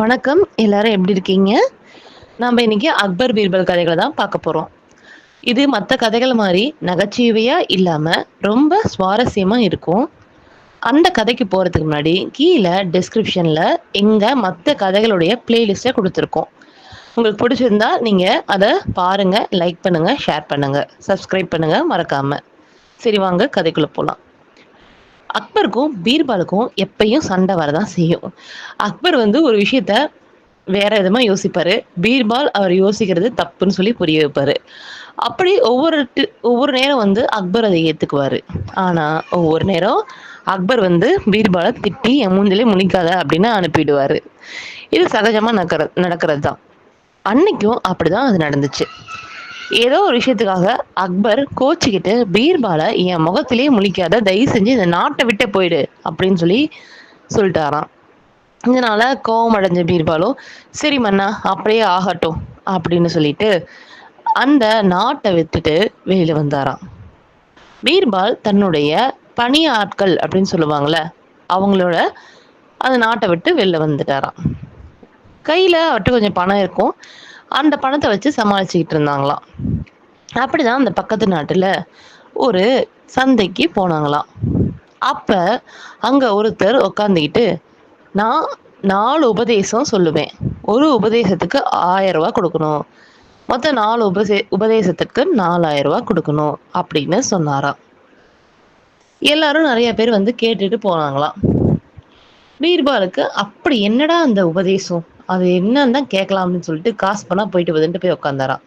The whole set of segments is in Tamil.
வணக்கம். எல்லாரும் எப்படி இருக்கீங்க? நம்ம இன்னைக்கு அக்பர் பீர்பல் கதைகளை தான் பார்க்க போறோம். இது மற்ற கதைகள் மாதிரி நகைச்சுவையா இல்லாம ரொம்ப சுவாரஸ்யமா இருக்கும். அந்த கதைக்கு போறதுக்கு முன்னாடி கீழே டிஸ்கிரிப்ஷன்ல எங்க மற்ற கதைகளுடைய பிளேலிஸ்ட்டை கொடுத்துருக்கோம். உங்களுக்கு பிடிச்சிருந்தா நீங்க அதை பாருங்க லைக் பண்ணுங்க ஷேர் பண்ணுங்க சப்ஸ்கிரைப் பண்ணுங்க மறக்காம. சரி வாங்க கதைக்குள்ள போலாம். அக்பருக்கும் பீர்பாலுக்கும் எப்பயும் சண்டை வரதான் செய்யும். அக்பர் வந்து ஒரு விஷயத்த வேற விதமா யோசிப்பாரு. பீர்பால் அவர் யோசிக்கிறது தப்புன்னு சொல்லி புரிய வைப்பாரு. அப்படி ஒவ்வொரு ஒவ்வொரு நேரம் வந்து அக்பர் அதை ஏத்துக்குவாரு. ஆனா ஒவ்வொரு நேரம் அக்பர் வந்து பீர்பாலை திட்டி என் மூஞ்சிலே முழிக்காத அப்படின்னு அனுப்பிடுவாரு. இது சகஜமா நடக்கிற நடக்கிறது தான் அன்னைக்கும் அப்படிதான் அது நடந்துச்சு. ஏதோ ஒரு விஷயத்துக்காக அக்பர் கோச்சிக்கிட்டு பீர்பாலை என் முகத்திலே முழிக்காத தயவு செஞ்சு இந்த நாட்டை விட்டே போயிடு அப்படின்னு சொல்லி சொல்லிட்டாராம். இதனால கோவம் அடைஞ்ச பீர்பாலும் சரி மன்னா அப்படியே ஆகட்டும் அப்படின்னு சொல்லிட்டு அந்த நாட்டை விட்டுட்டு வெளியில வந்தாராம். பீர்பால் தன்னுடைய பணி ஆட்கள் அப்படின்னு சொல்லுவாங்கல்ல அவங்களோட அந்த நாட்டை விட்டு வெளில வந்துட்டாராம். கையில அவர்கிட்ட கொஞ்சம் பணம் இருக்கும். அந்த பணத்தை வச்சு சமாளிச்சுக்கிட்டு இருந்தாங்களாம். அப்படிதான் அந்த பக்கத்து நாட்டுல ஒரு சந்தைக்கு போனாங்களாம். அப்ப அங்க ஒருத்தர் உக்காந்துக்கிட்டு நான் நாலு உபதேசம் சொல்லுவேன். ஒரு உபதேசத்துக்கு ஆயிரம் ரூபாய் கொடுக்கணும். மொத்தம் நாலு உபதே உபதேசத்துக்கு நாலாயிரம் ரூபாய் கொடுக்கணும். அப்படின்னு சொன்னாராம். எல்லாரும் நிறைய பேர் வந்து கேட்டுட்டு போனாங்களாம். பீர்பாலுக்கு அப்படி என்னடா அந்த உபதேசம்? அது என்னன்னு தான் கேட்கலாம்னு சொல்லிட்டு காசு பண்ணா போயிட்டு வந்துட்டு போய் உட்காந்தாராம்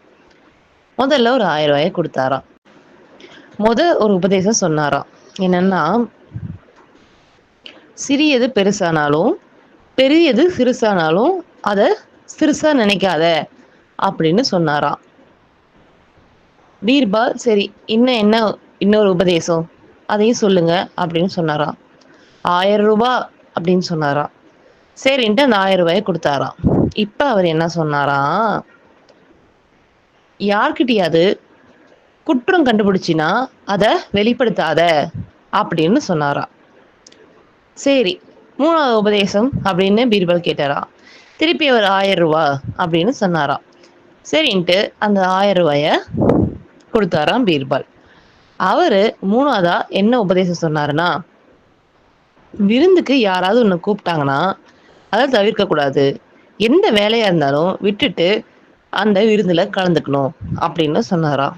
முதல்ல ஒரு ஆயிரம் ரூபாயை கொடுத்தாராம். முத ஒரு உபதேசம் சொன்னாராம். என்னன்னா சிறியது பெருசானாலும் பெரியது சிறுசானாலும் அதை சிறுசா நினைக்காத அப்படின்னு சொன்னாராம். பீர்பால் சரி இன்னும் என்ன இன்னொரு உபதேசம்? அதையும் சொல்லுங்க அப்படின்னு சொன்னாராம். ஆயிரம் ரூபாய் அப்படின்னு சொன்னாராம். சரின்ட்டு அந்த ஆயிரம் ரூபாயை கொடுத்தாராம். இப்ப அவர் என்ன சொன்னாராம்? யார்கிட்டயாவது குற்றம் கண்டுபிடிச்சினா அதை வெளிப்படுத்தாத அப்படின்னு சொன்னாராம். சரி மூணாவது உபதேசம் அப்படின்னு பீர்பல் கேட்டாராம். திருப்பி அவர் ஆயிரம் ரூபா அப்படின்னு சொன்னாராம். சரின்ட்டு அந்த ஆயிரம் ரூபாய கொடுத்தாராம் பீர்பால். அவரு மூணாவதா என்ன உபதேசம் சொன்னாருன்னா விருந்துக்கு யாராவது உன்னை கூப்பிட்டாங்கன்னா அதை தவிர்க்கக்கூடாது எந்த வேலையாக இருந்தாலும் விட்டுட்டு அந்த விருந்தில் கலந்துக்கணும் அப்படின்னு சொன்னாராம்.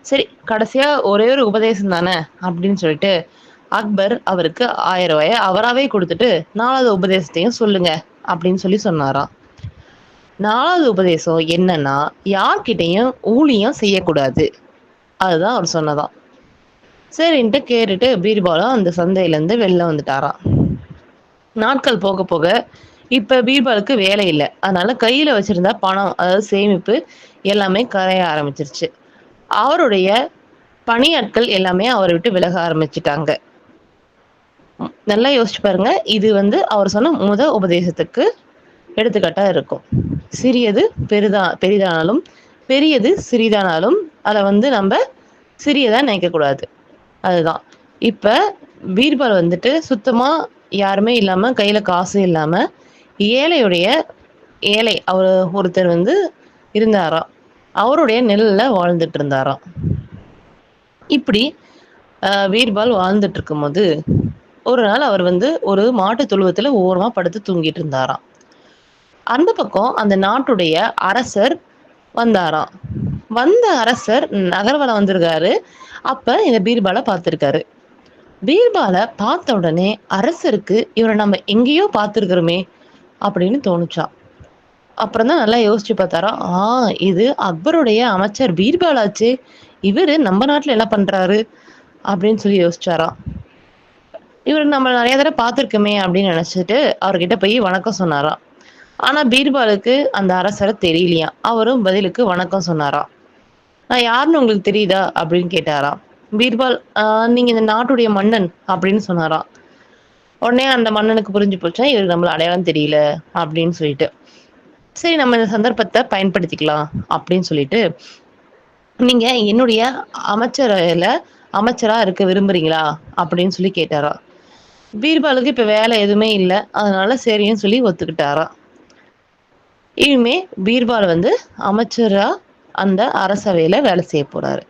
சரி கடைசியாக ஒரே ஒரு உபதேசம் தானே அப்படின்னு சொல்லிட்டு அக்பர் அவருக்கு ஆயிரம் ரூபாயை அவராகவே கொடுத்துட்டு நாலாவது உபதேசத்தையும் சொல்லுங்க அப்படின்னு சொல்லி சொன்னாராம். நாலாவது உபதேசம் என்னன்னா யார்கிட்டையும் ஊழியம் செய்யக்கூடாது. அதுதான் அவர் சொன்னதான் சரின்ட்டு கேட்டுட்டு பீர்பாலும் அந்த சந்தையிலேருந்து வெளில வந்துட்டாராம். நாட்கள் போக போக இப்போ பீர்பாலுக்கு வேலை இல்லை. அதனால கையில் வச்சுருந்தா பணம் அதாவது சேமிப்பு எல்லாமே கரைய ஆரம்பிச்சிருச்சு. அவருடைய பணியாட்கள் எல்லாமே அவரை விட்டு விலக ஆரம்பிச்சிட்டாங்க. நல்லா யோசிச்சு பாருங்க. இது வந்து அவர் சொன்ன முத உபதேசத்துக்கு எடுத்துக்காட்டா இருக்கும். சிறியது பெரிதா பெரிதானாலும் பெரியது சிறிதானாலும் அதை வந்து நம்ம சிறியதா நினைக்க கூடாது அதுதான். இப்ப பீர்பால் வந்துட்டு சுத்தமா யாருமே இல்லாமல் கையில் காசு இல்லாமல் ஏழையுடைய ஏழை அவர் ஒருத்தர் வந்து இருந்தாராம் அவருடைய நெல்லில் வாழ்ந்துட்டு இருந்தாராம் இப்படி வீர்பால் பீர்பால் வாழ்ந்துட்டு இருக்கும்போது ஒரு நாள் அவர் வந்து ஒரு மாட்டு துழுவத்தில் ஓரமாக படுத்து தூங்கிட்டு இருந்தாராம். அந்த பக்கம் அந்த நாட்டுடைய அரசர் வந்தாராம் வந்த அரசர் நகர்வலம் வந்திருக்காரு. அப்ப இந்த பீர்பாலை பார்த்துருக்காரு. பீர்பாலை பார்த்த உடனே அரசருக்கு இவரை நம்ம எங்கேயோ பார்த்துருக்குறோமே அப்படின்னு தோணுச்சா. அப்புறம் தான் நல்லா யோசிச்சு பார்த்தாரா ஆ இது அக்பருடைய அமைச்சர் பீர்பால் ஆச்சு இவரு நம்ம நாட்டில் என்ன பண்ணுறாரு அப்படின்னு சொல்லி யோசிச்சாரா. இவர் நம்ம நிறைய தடவை பார்த்துருக்கோமே அப்படின்னு நினச்சிட்டு அவர்கிட்ட போய் வணக்கம் சொன்னாராம் ஆனால் பீர்பாலுக்கு அந்த அரசரை தெரியலையா அவரும் பதிலுக்கு வணக்கம் சொன்னாராம் நான் யாருன்னு உங்களுக்கு தெரியுதா? அப்படின்னு கேட்டாராம் பீர்பால் நீங்க இந்த நாட்டுடைய மன்னன் அப்படின்னு சொன்னாராம் உடனே அந்த மன்னனுக்கு புரிஞ்சு போச்சா இவர் நம்மள அடையாளம் தெரியல அப்படின்னு சொல்லிட்டு. சரி நம்ம இந்த சந்தர்ப்பத்தை பயன்படுத்திக்கலாம் அப்படின்னு சொல்லிட்டு நீங்க என்னுடைய அமைச்சரையில அமைச்சரா இருக்க விரும்புறீங்களா அப்படின்னு சொல்லி கேட்டாராம் பீர்பாலுக்கு இப்ப வேலை எதுவுமே இல்லை அதனால சரின்னு சொல்லி ஒத்துக்கிட்டாராம் இனிமே பீர்பால் வந்து அமைச்சரா அந்த அரசவையில வேலை செய்ய போறாரு.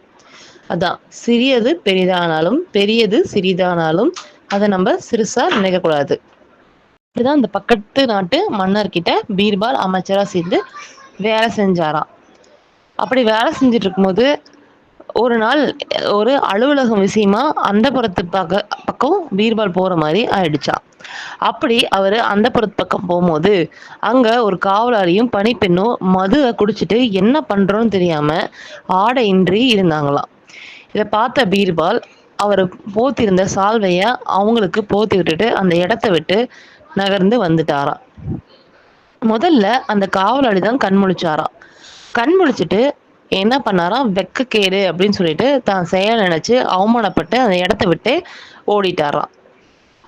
அதான். சிறியது பெரிதானாலும் பெரியது சிறிதானாலும் அதை நம்ம சிறுசா நினைக்கக்கூடாது. இப்படிதான் இந்த பக்கத்து நாட்டு மன்னர்கிட்ட பீர்பால் அமைச்சரா சேர்ந்து வேலை செஞ்சாராம். அப்படி வேலை செஞ்சுட்டு இருக்கும்போது ஒரு நாள் ஒரு அலுவலகம் விஷயமா அந்த புறத்து பக்க பக்கம் பீர்பால் போற மாதிரி ஆயிடுச்சான் அப்படி அவர் அந்த புறத்து பக்கம் போகும்போது அங்க ஒரு காவலாளியும் பனிப்பெண்ணும் மதுவை குடிச்சிட்டு என்ன பண்றோம்னு தெரியாம ஆடையின்றி இருந்தாங்களாம். இதை பார்த்த பீர்பால் அவர் போத்திருந்த சால்வைய அவங்களுக்கு போத்தி விட்டுட்டு அந்த இடத்த விட்டு நகர்ந்து வந்துட்டாராம் முதல்ல அந்த காவலாளி தான் கண் முழிச்சாராம் கண் முழிச்சிட்டு என்ன பண்ணாராம் வெக்கக்கேடு அப்படின்னு சொல்லிட்டு தான் செயல் நினைச்சு அவமானப்பட்டு அந்த இடத்த விட்டு ஓடிட்டாராம்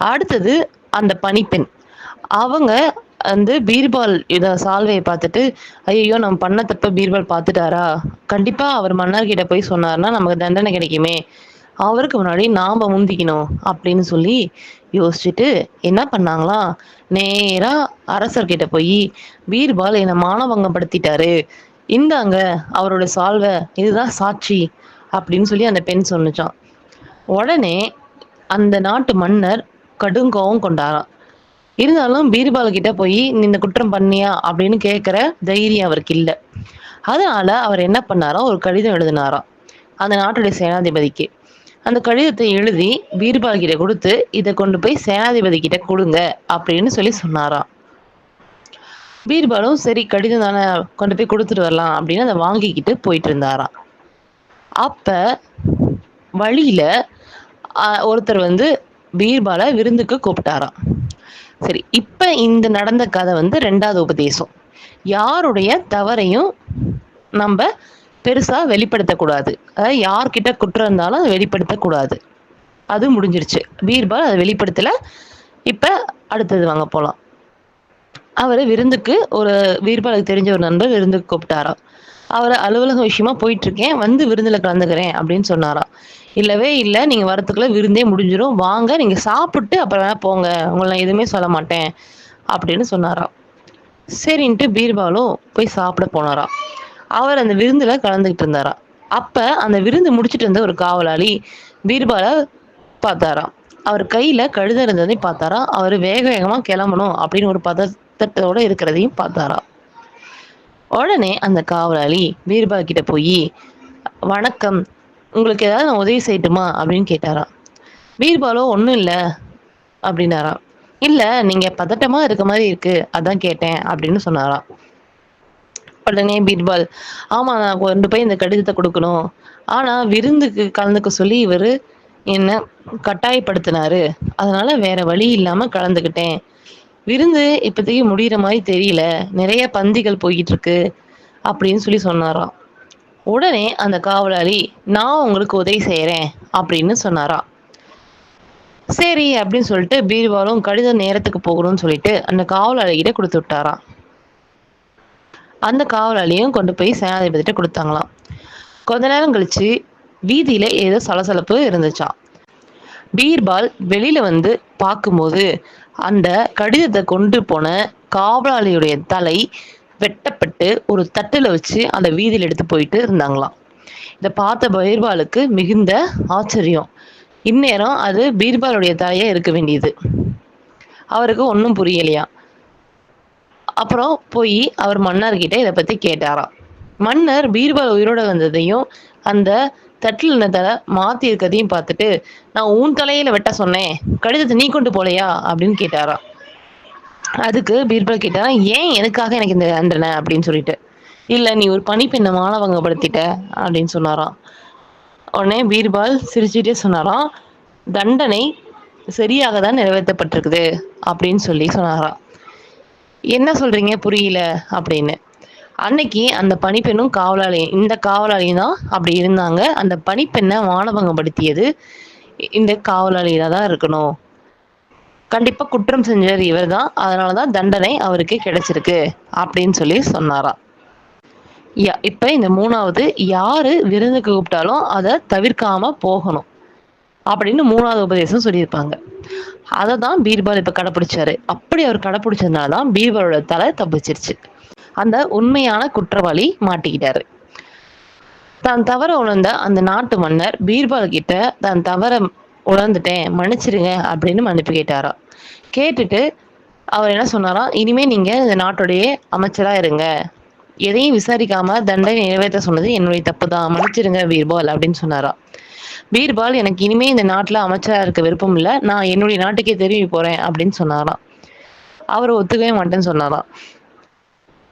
அடுத்தது அந்த பணிப்பெண். அவங்க வந்து பீர்பால் இதை சால்வையை பார்த்துட்டு ஐயோ நம்ம பண்ண தப்ப பீர்பால் பார்த்துட்டாரா? கண்டிப்பா அவர் மன்னர்கிட்ட போய் சொன்னார்னா நமக்கு தண்டனை கிடைக்குமே. அவருக்கு முன்னாடி நாம முந்திக்கணும். அப்படின்னு சொல்லி யோசிச்சுட்டு என்ன பண்ணாங்களாம் நேரா அரசர்கிட்ட போய் பீர்பால் என்னை மானபங்கப்படுத்திட்டாரு. இந்தாங்க அவரோட சால்வை. இதுதான் சாட்சி. அப்படின்னு சொல்லி அந்த பெண் சொன்னுச்சான். உடனே அந்த நாட்டு மன்னர் கடுங்கோவம் கொண்டாராம். இருந்தாலும் பீர்பால் கிட்ட போய் நீ இந்த குற்றம் பண்ணியா? அப்படின்னு கேட்குற தைரியம் அவருக்கு இல்லை. அதனால அவர் என்ன பண்ணாராம் ஒரு கடிதம் எழுதினாராம். அந்த நாட்டுடைய சேனாதிபதிக்கு. அந்த கடிதத்தை எழுதி பீர்பால் கிட்ட கொடுத்து இதை கொண்டு போய் சேனாதிபதி கிட்ட கொடுங்க அப்படின்னு சொல்லி சொன்னாராம். பீர்பாலும் சரி கடிதம் தானே கொண்டு போய் கொடுத்துட்டு வரலாம் அப்படின்னு அதை வாங்கிக்கிட்டு போயிட்டு இருந்தாராம். அப்ப வழியில ஒருத்தர் வந்து பீர்பாலை விருந்துக்கு கூப்பிட்டாராம். சரி இப்ப இந்த நடந்த கதை வந்து ரெண்டாவது உபதேசம். யாருடைய தவறையும் நம்ம பெருசா வெளிப்படுத்தக்கூடாது அதாவது யார்கிட்ட குற்றம் இருந்தாலும் அதை வெளிப்படுத்தக்கூடாது அது முடிஞ்சிருச்சு. பீர்பால் அதை வெளிப்படுத்தல. இப்ப அடுத்தது வாங்க போலாம். அவர் விருந்துக்கு ஒரு பீர்பாலுக்கு தெரிஞ்ச ஒரு நண்பர் விருந்துக்கு கூப்பிட்டாராம். அவர் அலுவலக விஷயமா போயிட்டு இருக்கேன் வந்து விருந்தில் கலந்துக்கிறேன் அப்படின்னு சொன்னாராம் இல்லவே இல்லை. நீங்க வரத்துக்குள்ள விருந்தே முடிஞ்சிடும் வாங்க நீங்க சாப்பிட்டு அப்புறம் வேணா போங்க. உங்களை நான் எதுவுமே சொல்ல மாட்டேன் அப்படின்னு சொன்னாராம் சரின்ட்டு பீர்பாலும் போய் சாப்பிட போனாராம் அவர் அந்த விருந்துல கலந்துக்கிட்டு இருந்தாராம் அப்ப அந்த விருந்து முடிச்சிட்டு இருந்த ஒரு காவலாளி பீர்பாலை பார்த்தாராம் அவர் கையில கழுத இருந்ததையும் பார்த்தாராம் அவர் வேக வேகமா கிளம்பணும் அப்படின்னு ஒரு பதட்டத்தோட இருக்கிறதையும் பார்த்தாராம் உடனே அந்த காவலாளி பீர்பால் கிட்ட போய் வணக்கம் உங்களுக்கு ஏதாவது நான் உதவி செய்யட்டுமா? அப்படின்னு கேட்டாராம். பீர்பாலோ ஒன்றும் இல்லை அப்படின்னாராம். இல்லை நீங்கள் பதட்டமாக இருக்க மாதிரி இருக்கு அதான் கேட்டேன் அப்படின்னு சொன்னாராம். உடனே பீர்பால் ஆமா நான் கொண்டு போய் இந்த கடிதத்தை கொடுக்கணும். ஆனால் விருந்துக்கு கலந்துக்க சொல்லி இவர் என்ன கட்டாயப்படுத்தினாரு. அதனால வேற வழி இல்லாமல் கலந்துக்கிட்டேன். விருந்து இப்போதைக்கு முடிகிற மாதிரி தெரியல. நிறைய பந்திகள் போய்கிட்டு இருக்கு அப்படின்னு சொல்லி சொன்னாராம். உடனே அந்த காவலாளி நான் உங்களுக்கு உதவி செய்யறேன் அப்படின்னு சொன்னாராம். சரி அப்படின்னு சொல்லிட்டு பீர்பாலும் கடித நேரத்துக்கு போகணும்னு சொல்லிட்டு அந்த காவலாளிகிட்ட கொடுத்து விட்டாராம். அந்த காவலாளியும் கொண்டு போய் சேனாதிபதிட்ட கொடுத்தாங்களாம். கொஞ்ச நேரம் கழிச்சு வீதியில ஏதோ சலசலப்பு இருந்துச்சாம். பீர்பால் வெளியில வந்து பார்க்கும்போது அந்த கடிதத்தை கொண்டு போன காவலாளியுடைய தலை வெட்டப்பட்டு ஒரு தட்டுல வச்சு அந்த வீதியில எடுத்து போயிட்டு இருந்தாங்களாம். இதை பார்த்த பீர்பாலுக்கு மிகுந்த ஆச்சரியம். இந்நேரம் அது பீர்பாலுடைய தலையா இருக்க வேண்டியது. அவருக்கு ஒன்றும் புரியலையா? அப்புறம் போய் அவர் மன்னர்கிட்ட இதை பத்தி கேட்டாராம். மன்னர் பீர்பால் உயிரோட வந்ததையும் அந்த தட்டில் இருந்ததை மாற்றி மாத்தி இருக்கதையும் பார்த்துட்டு நான் உன் தலையில வெட்ட சொன்னேன். கடிதத்தை நீ கொண்டு போலையா? அப்படின்னு கேட்டாராம். அதுக்கு பீர்பால் கேட்டாரா ஏன் எனக்காக எனக்கு இந்த தண்டனை அப்படின்னு சொல்லிட்டு. இல்ல நீ ஒரு பணிப்பெண்ணை மானவங்கப்படுத்திட்ட அப்படின்னு சொன்னாராம். உடனே பீர்பால் சிரிச்சுட்டே சொன்னாராம் தண்டனை சரியாக தான் நிறைவேற்றப்பட்டிருக்குது. அப்படின்னு சொல்லி சொன்னாராம். என்ன சொல்றீங்க? புரியல. அப்படின்னு. அன்னைக்கு அந்த பணிப்பெண்ணும் காவலாளியும் இந்த காவலாளியும் தான் அப்படி இருந்தாங்க. அந்த பணிப்பெண்ணை மானபங்கப்படுத்தியது இந்த காவலாளியில தான் இருக்கணும். கண்டிப்பா குற்றம் செஞ்சவர் இவர் தான். அதனாலதான் தண்டனை அவருக்கு கிடைச்சிருக்கு அப்படின்னு சொல்லி சொன்னாராம் யா- இப்ப இந்த மூணாவது யாரு விருந்துக்கு கூப்பிட்டாலும் அதை தவிர்க்காம போகணும் அப்படின்னு மூணாவது உபதேசம் சொல்லியிருப்பாங்க. அதை தான் பீர்பால் இப்ப கடைப்பிடிச்சாரு. அப்படி அவர் கடைப்பிடிச்சதுனால தான் பீர்பாலோட தலை தப்பிச்சிருச்சு. அந்த உண்மையான குற்றவாளி மாட்டிக்கிட்டாரு. தான் தவற உணர்ந்த அந்த நாட்டு மன்னர் பீர்பால் கிட்ட தான் தவற உணர்ந்துட்டேன் மன்னிச்சிருங்க அப்படின்னு மன்னிப்பு கேட்டாரா. கேட்டுட்டு அவர் என்ன சொன்னாராம் இனிமே நீங்க இந்த நாட்டுடைய அமைச்சரா இருங்க. எதையும் விசாரிக்காம தண்டனை நிறைவேற்ற சொன்னது என்னுடைய தப்பு தான். மன்னிச்சிருங்க பீர்பால் அப்படின்னு சொன்னாராம் பீர்பால் எனக்கு இனிமே இந்த நாட்டுல அமைச்சரா இருக்க விருப்பம் இல்லை. நான் என்னுடைய நாட்டுக்கே திரும்பி போறேன் அப்படின்னு சொன்னாராம் அவர் ஒத்துக்கவே மாட்டேன்னு சொன்னாராம்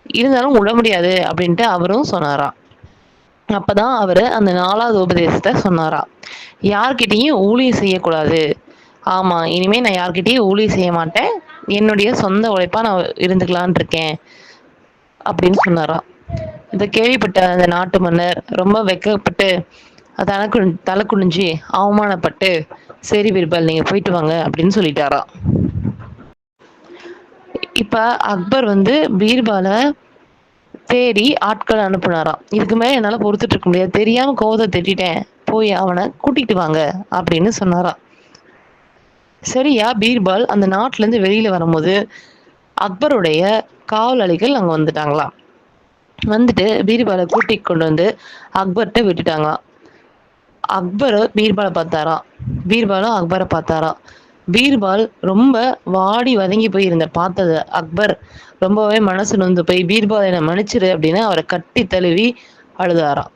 இருந்தாலும் விட முடியாது அப்படின்ட்டு அவரும் சொன்னாராம் அப்பதான் அவரு அந்த நாலாவது உபதேசத்தை சொன்னாரா. யார்கிட்டயும் ஊழியம் செய்யக்கூடாது. ஆமா இனிமே நான் யார்கிட்டயும் ஊழியம் செய்ய மாட்டேன். என்னுடைய சொந்த உழைப்பா நான் இருந்துக்கலான் இருக்கேன் அப்படின்னு சொன்னாராம் இதை கேள்விப்பட்ட அந்த நாட்டு மன்னர் ரொம்ப வெக்கப்பட்டு தலை குனி தலை குனிஞ்சு அவமானப்பட்டு சரி பீர்பால் நீங்க போயிட்டு வாங்க அப்படின்னு சொல்லிட்டாராம் இப்போ அக்பர் வந்து பீர்பாலை தேடி ஆட்கள் அனுப்புனாராம். இதுக்கு மேலே என்னால் பொறுத்துட்டு இருக்க முடியாது. தெரியாம கோவத்தை திட்டேன் போய் அவனை கூட்டிட்டு வாங்க அப்படின்னு சொன்னாராம். சரியா பீர்பால் அந்த நாட்டிலேருந்து வெளியில் வரும்போது அக்பருடைய காவலாளிகள் அங்கே வந்துட்டாங்களாம். வந்துட்டு பீர்பாலை கூட்டி கொண்டு வந்து அக்பர்கிட்ட விட்டுட்டாங்களாம். அக்பர் பீர்பாலை பார்த்தாராம். பீர்பாலும் அக்பரை பார்த்தாராம். பீர்பால் ரொம்ப வாடி வதங்கி போயிருந்த பார்த்தது. அக்பர் ரொம்பவே மனசு நொந்து போய் பீர்பால் என்னை மன்னிச்சிரு அப்படின்னு அவரை கட்டி தழுவி அழுதாராம்.